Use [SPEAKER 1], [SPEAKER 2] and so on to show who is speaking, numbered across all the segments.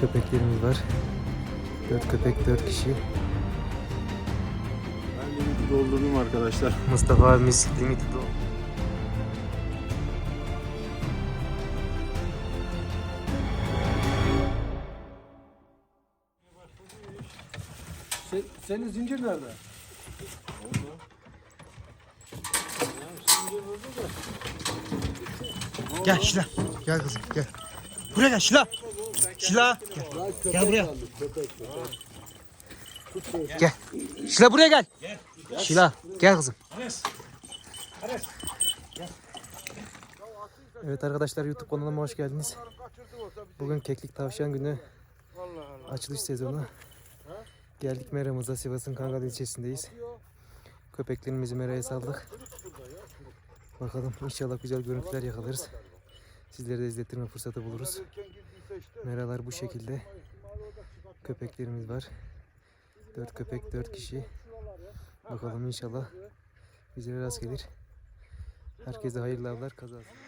[SPEAKER 1] Köpeklerimiz var. Dört köpek, dört kişi.
[SPEAKER 2] Ben limiti doldurdum arkadaşlar.
[SPEAKER 1] Mustafa abimiz limited o.
[SPEAKER 3] Sen, senin zincir nerede?
[SPEAKER 4] Gel Şila. Gel kızım gel. Buraya gel Şila. Şila. Gel. Gel buraya. Gel. Şila buraya gel. Şila gel kızım.
[SPEAKER 1] Evet arkadaşlar YouTube kanalıma hoş geldiniz. Bugün keklik tavşan günü. Açılış sezonu. Geldik meramıza Sivas'ın Kangal ilçesindeyiz. Köpeklerimizi meraya saldık. Bakalım inşallah güzel görüntüler yakalarız. Sizlere de izlettirme fırsatı buluruz. Meralar bu şekilde. Köpeklerimiz var. Dört köpek, dört kişi. Bakalım inşallah bize rast gelir. Herkese hayırlı avlar kazasın.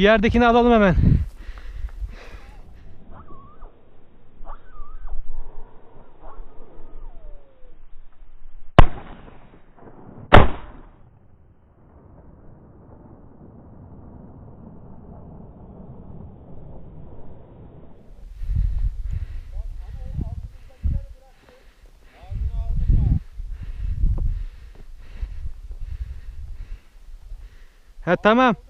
[SPEAKER 1] Şu yerdekini alalım hemen. Ha tamam.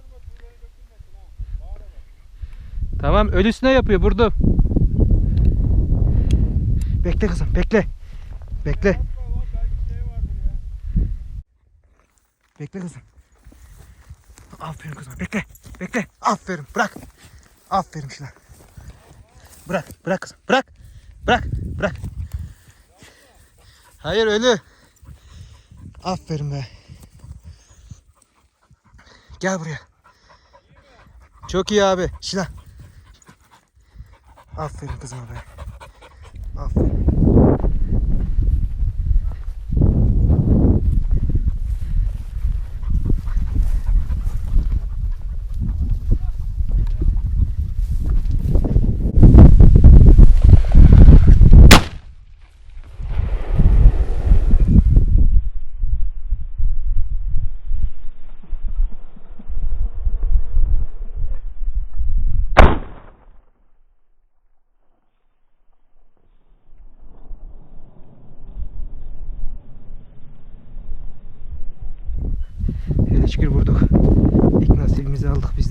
[SPEAKER 1] Tamam ölüsüne yapıyor vurdum.
[SPEAKER 4] Bekle kızım bekle. Bekle. Bekle kızım. Aferin kızım bekle. Bekle. Aferin bırak. Aferin Şila. Bırak bırak kızım bırak. Bırak bırak. Hayır ölü. Aferin be. Gel buraya. Çok iyi abi. Şila. Aferin kızıma be. Aferin.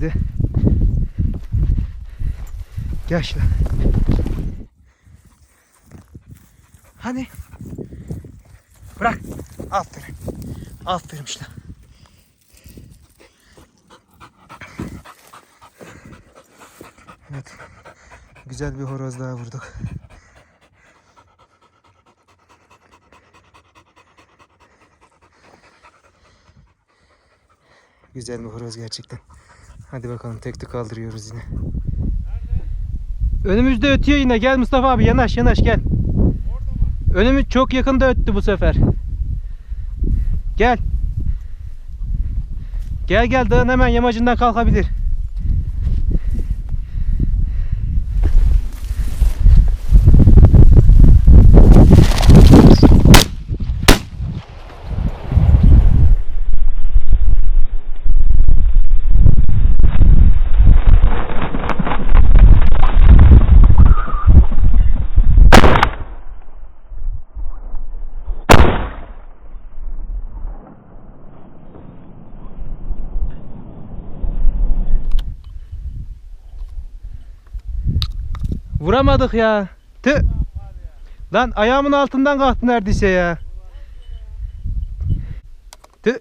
[SPEAKER 1] Nasibimizi aldık biz de.
[SPEAKER 4] Gel Şila. Hani? Bırak. Aferin. Aferin Şila.
[SPEAKER 1] Evet. Güzel bir horoz daha vurduk. Güzel bir horoz gerçekten. Hadi bakalım tek tek kaldırıyoruz yine. Önümüzde ötüyor yine. Gel Mustafa abi yanaş yanaş gel. Önümüz çok yakında öttü bu sefer. Gel. Gel gel dağın hemen yamacından kalkabilir. Vuramadık ya. Tüh. Lan ayağımın altından kalktı neredeyse ya. Tüh.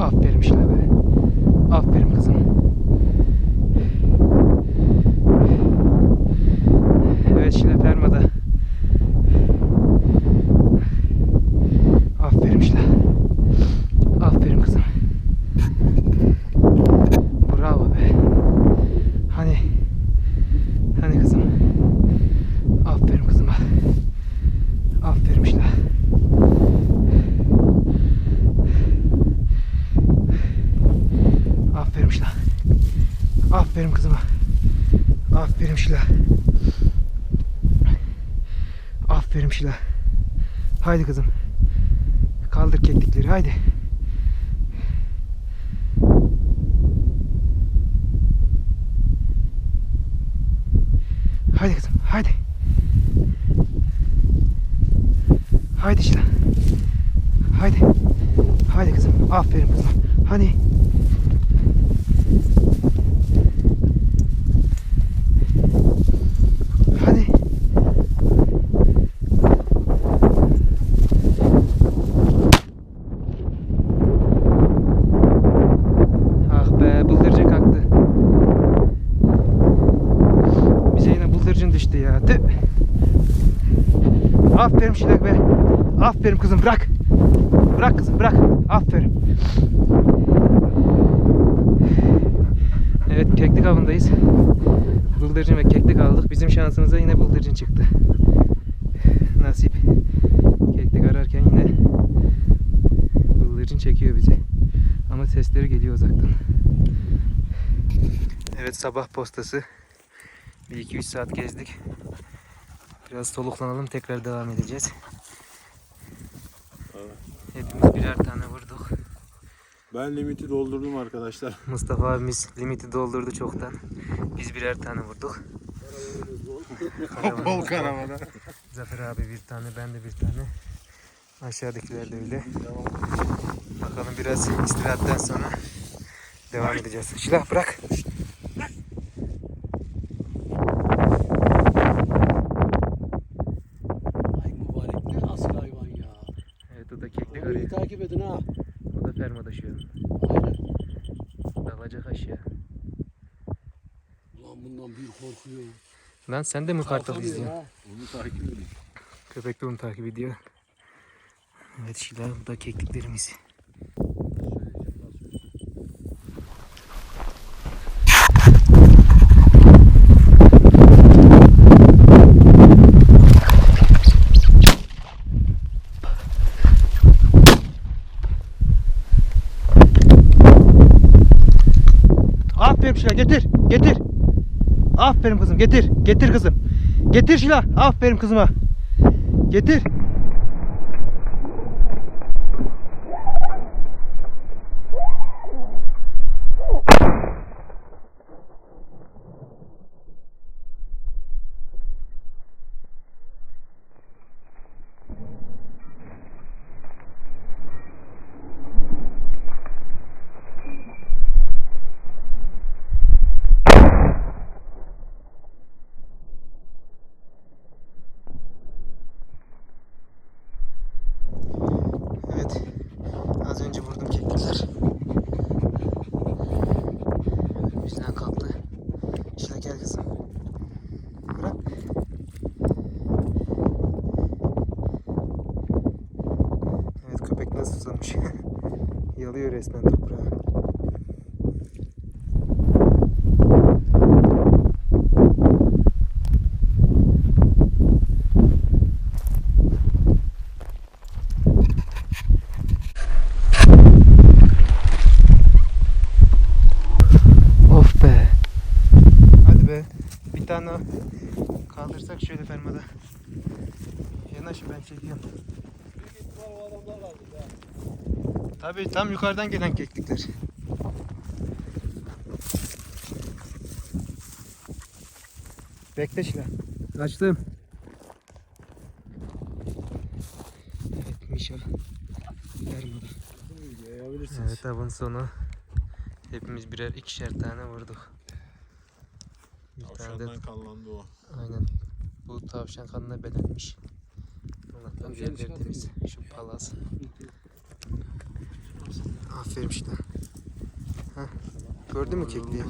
[SPEAKER 1] Aferin Şile be. Aferin kızım. Evet Şile fermada. Aferin Şile. Aferin kızım. Bravo be. Hani hani kızım. Aferin kızıma. Aferin Şila. Aferin Şila. Aferin kızıma. Aferin Şila. Aferin Şila. Haydi kızım. Kaldır keklikleri haydi. Haydi kızım haydi. Haydi Şila. Haydi. Haydi kızım. Aferin kızım. Hani. Hadi. Ah be bıldırcın kalktı. Bize yine bıldırcın düştü ya. Tüh. Aferin Şilek be. Aferin kızım bırak. Bırak kızım bırak. Aferin. Evet keklik avındayız. Bıldırcın ve keklik aldık. Bizim şansımıza yine bıldırcın çıktı. Nasip. Keklik ararken yine bıldırcın çekiyor bizi. Ama sesleri geliyor uzaktan. Evet sabah postası. Bir iki üç saat gezdik. Biraz soluklanalım tekrar devam edeceğiz. Hepimiz birer tane vurduk.
[SPEAKER 2] Ben limiti doldurdum arkadaşlar.
[SPEAKER 1] Mustafa abimiz limiti doldurdu çoktan. Biz birer tane vurduk. Bol.
[SPEAKER 2] karavana.
[SPEAKER 1] Zafer abi bir tane, ben de bir tane. Aşağıdakiler de öyle. Bakalım biraz istirahatten sonra devam edeceğiz. Silah bırak.
[SPEAKER 3] Ay mübarek ne asil hayvan ya.
[SPEAKER 1] Evet o da keklik
[SPEAKER 3] Orayı
[SPEAKER 1] arıyor.
[SPEAKER 3] takip edin ha.
[SPEAKER 1] O an.
[SPEAKER 3] Aynen.
[SPEAKER 1] Dalacak aşağı.
[SPEAKER 3] Ulan bundan bir korkuyor.
[SPEAKER 1] Lan sen de mi kartal izliyorsun?
[SPEAKER 2] Onu takip edin.
[SPEAKER 1] Köpek de onu takip ediyor. Evet Şila bu da kekliklerimiz. Aferin Şila getir getir. Aferin kızım getir getir kızım. Getir Şila aferin kızıma. Getir. Evet. Az önce vurdum keklikler. Bizden kalktı. Şuna gel kızım. Bırak. Evet köpek nasıl susamış. Yalıyor resmen toprağı. Of be. Hadi be. Bir tane kaldırsak şöyle fermada. Yanaş ben çekiyorum. Tabii tam yukarıdan gelen keklikler. Bekle Şila. Açtım. Evet Mişa.
[SPEAKER 2] Yayabilirsiniz.
[SPEAKER 1] Evet avın sonu. Hepimiz birer ikişer tane vurduk. Bir tane de
[SPEAKER 2] Tavşandan kanlandı o.
[SPEAKER 1] aynen. Bu tavşan kanına belenmiş. Allah'tan
[SPEAKER 3] çıkartayım
[SPEAKER 1] temiz. Şu palaz. Aferin işte. Heh. Gördün mü kekliği?